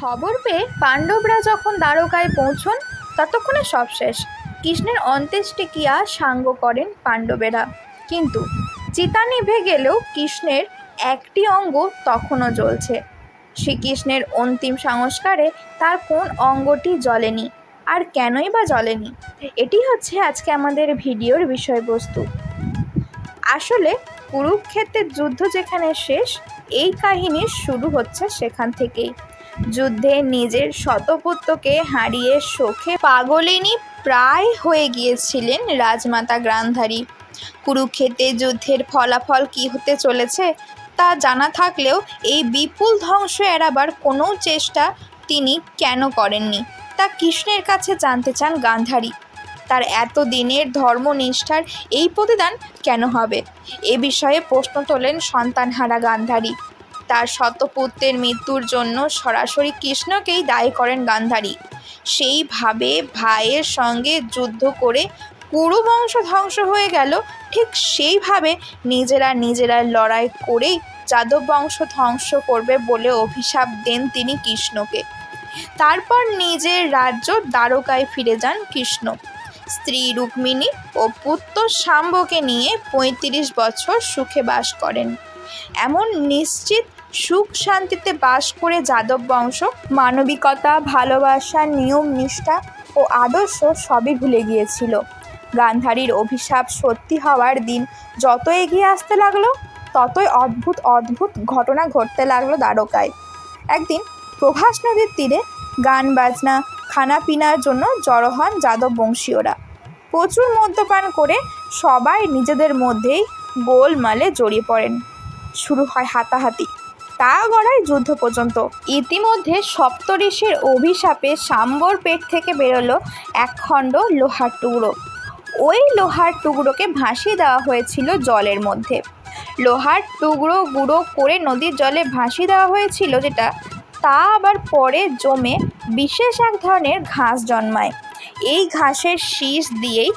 খবর পেয়ে পাণ্ডবরা যখন দ্বারকায় পৌঁছন, ততক্ষণে সব শেষ। কৃষ্ণের অন্ত্যেষ্টিক্রিয়া সাঙ্গ করেন পাণ্ডবেরা। কিন্তু চিতা নিভে গেলেও কৃষ্ণের একটি অঙ্গ তখনও জ্বলছে। শ্রীকৃষ্ণের অন্তিম সংস্কারে তার কোন অঙ্গটি জ্বলেনি আর কেনই বা জ্বলেনি, এটি হচ্ছে আজকে আমাদের ভিডিওর বিষয়বস্তু। আসলে কুরুক্ষেত্রের যুদ্ধ যেখানে শেষ, এই কাহিনীর শুরু হচ্ছে সেখান থেকেই। যুদ্ধে নিজের শতপুত্রকে হারিয়ে শোকে পাগলিনী প্রায় হয়ে গিয়েছিলেন রাজমাতা গ্রান্ধারী। কুরুক্ষেত্রের যুদ্ধের ফলাফল কী হতে চলেছে, তা জানা থাকলেও এই বিপুল ধ্বংস এড়াবার কোনো চেষ্টা তিনি কেন করেননি, তা কৃষ্ণের কাছে জানতে চান গান্ধারী। তার এত দিনের ধর্মনিষ্ঠার এই প্রতিদান কেন হবে, এ বিষয়ে প্রশ্ন তোলেন সন্তানহারা গান্ধারী। তার শতপুত্রের মৃত্যুর জন্য সরাসরি কৃষ্ণকেই দায়ী করেন গান্ধারী। সেইভাবে ভাইয়ের সঙ্গে যুদ্ধ করে কুরু বংশ ধ্বংস হয়ে গেল। ঠিক সেইভাবে নিজেরা নিজেরা লড়াই করেই যাদব বংশ ধ্বংস করবে বলে অভিশাপ দেন তিনি কৃষ্ণকে। তারপর নিজের রাজ্য দ্বারকায় ফিরে যান কৃষ্ণ। স্ত্রী রুক্মিণী ও পুত্র শাম্বকে নিয়ে পঁয়ত্রিশ বছর সুখে বাস করেন। এমন নিশ্চিত সুখ শান্তিতে বাস করে যাদব বংশ, মানবিকতা, ভালোবাসা, নিয়ম, নিষ্ঠা ও আদর্শ সবই ভুলে গিয়েছিল। গান্ধারীর অভিশাপ সত্যি হওয়ার দিন যত এগিয়ে আসতে লাগল, ততই অদ্ভুত অদ্ভুত ঘটনা ঘটতে লাগল দ্বারকায়। একদিন প্রভাস নদীর তীরে গান বাজনা খানা পিনার জন্য জড়ো হন যাদব বংশীয়রা। প্রচুর মদ্যপান করে সবাই নিজেদের মধ্যেই গোলমালে জড়িয়ে পড়েন। শুরু হয় হাতাহাতি। তা গড়ায় যুদ্ধ পর্যন্ত। ইতিমধ্যে সপ্তঋষির অভিশাপে সাম্বর পেট থেকে বেরোলো একখণ্ড লোহার টুকরো। ওই লোহার টুকরোকে ভাসিয়ে দেওয়া হয়েছিল জলের মধ্যে। লোহার টুকরো গুঁড়ো করে নদীর জলে ভাসিয়ে দেওয়া হয়েছিল যেটা তা আবার পরে জমে বিশেষ এক ধরনের ঘাস জন্মায়। এই ঘাসের শীষ দিয়েই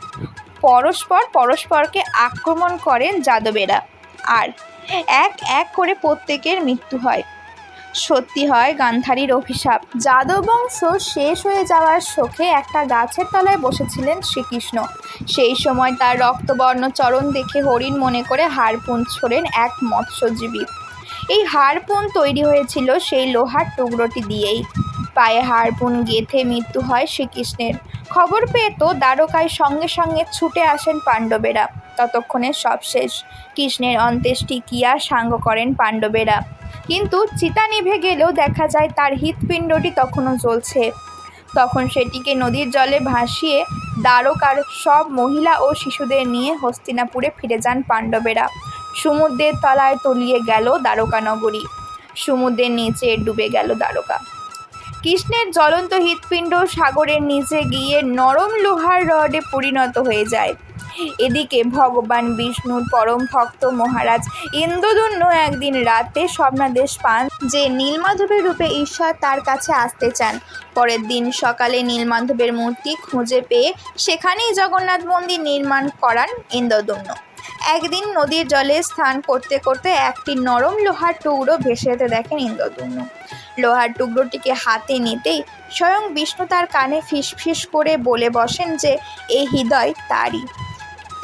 পরস্পর পরস্পরকে আক্রমণ করেন যাদবেরা। আর এক এক করে প্রত্যেকের মৃত্যু হয়। সত্যি হয় গান্ধারীর অভিশাপ। যাদব বংশ শেষ হয়ে যাওয়ার শোকে একটা গাছের তলায় বসেছিলেন শ্রীকৃষ্ণ। সেই সময় তার রক্তবর্ণ চরণ দেখে হরিণ মনে করে হারপুন ছোড়েন এক মৎস্যজীবী। এই হারপুন তৈরি হয়েছিল সেই লোহার টুকরোটি দিয়েই। পায়ে হারপুন গেথে মৃত্যু হয় শ্রীকৃষ্ণের। খবর পেয়ে তো দ্বারকায় সঙ্গে সঙ্গে ছুটে আসেন পাণ্ডবেরা। ততক্ষণে সব শেষ। কৃষ্ণের অন্ত্যেষ্টি কিয়া সাঙ্গ করেন পাণ্ডবেরা। কিন্তু চিতা নিভে গেলেও দেখা যায় তার হৃৎপিণ্ডটি তখনও চলছে তখন সেটিকে নদীর জলে ভাসিয়ে দ্বারকার সব মহিলা ও শিশুদের নিয়ে হস্তিনাপুরে ফিরে যান পাণ্ডবেরা। সমুদ্রের তলায় তলিয়ে গেল দ্বারকা নগরী সমুদ্রের নিচে ডুবে গেল দ্বারকা। কৃষ্ণের জ্বলন্ত হৃৎপিণ্ড সাগরের নিচে গিয়ে নরম লোহার রডে পরিণত হয়ে যায়। এদিকে ভগবান বিষ্ণুর পরম ভক্ত মহারাজ ইন্দ্রদুম্ন একদিন রাতে স্বপ্নাদেশ পান যে নীলমাধবের রূপে ঈশ্বর তার কাছে আসতে চান। পরের দিন সকালে নীলমাধবের মূর্তি খুঁজে পেয়ে সেখানেই জগন্নাথ মন্দির নির্মাণ করান ইন্দ্রদুম্ন একদিন নদীর জলে স্নান করতে করতে একটি নরম লোহার টুকরো ভেসে যেতে দেখেন ইন্দ্রদুম্ন লোহার টুকরোটিকে হাতে নিতেই স্বয়ং বিষ্ণু তার কানে ফিসফিস করে বলে বসেন যে এই হৃদয় তারই।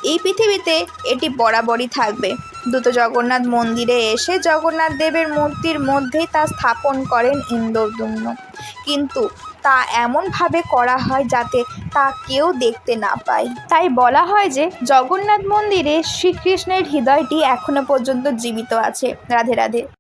এই পৃথিবীতে এটি বরাবরই থাকবে। দ্রুত জগন্নাথ মন্দিরে এসে জগন্নাথ দেবের মূর্তির মধ্যেই তা স্থাপন করেন ইন্দ্রদুম্ন। কিন্তু তা এমনভাবে করা হয় যাতে তা কেউ দেখতে না পায়। তাই বলা হয় যে, জগন্নাথ মন্দিরে শ্রীকৃষ্ণের হৃদয়টি এখনও পর্যন্ত জীবিত আছে। রাধে রাধে।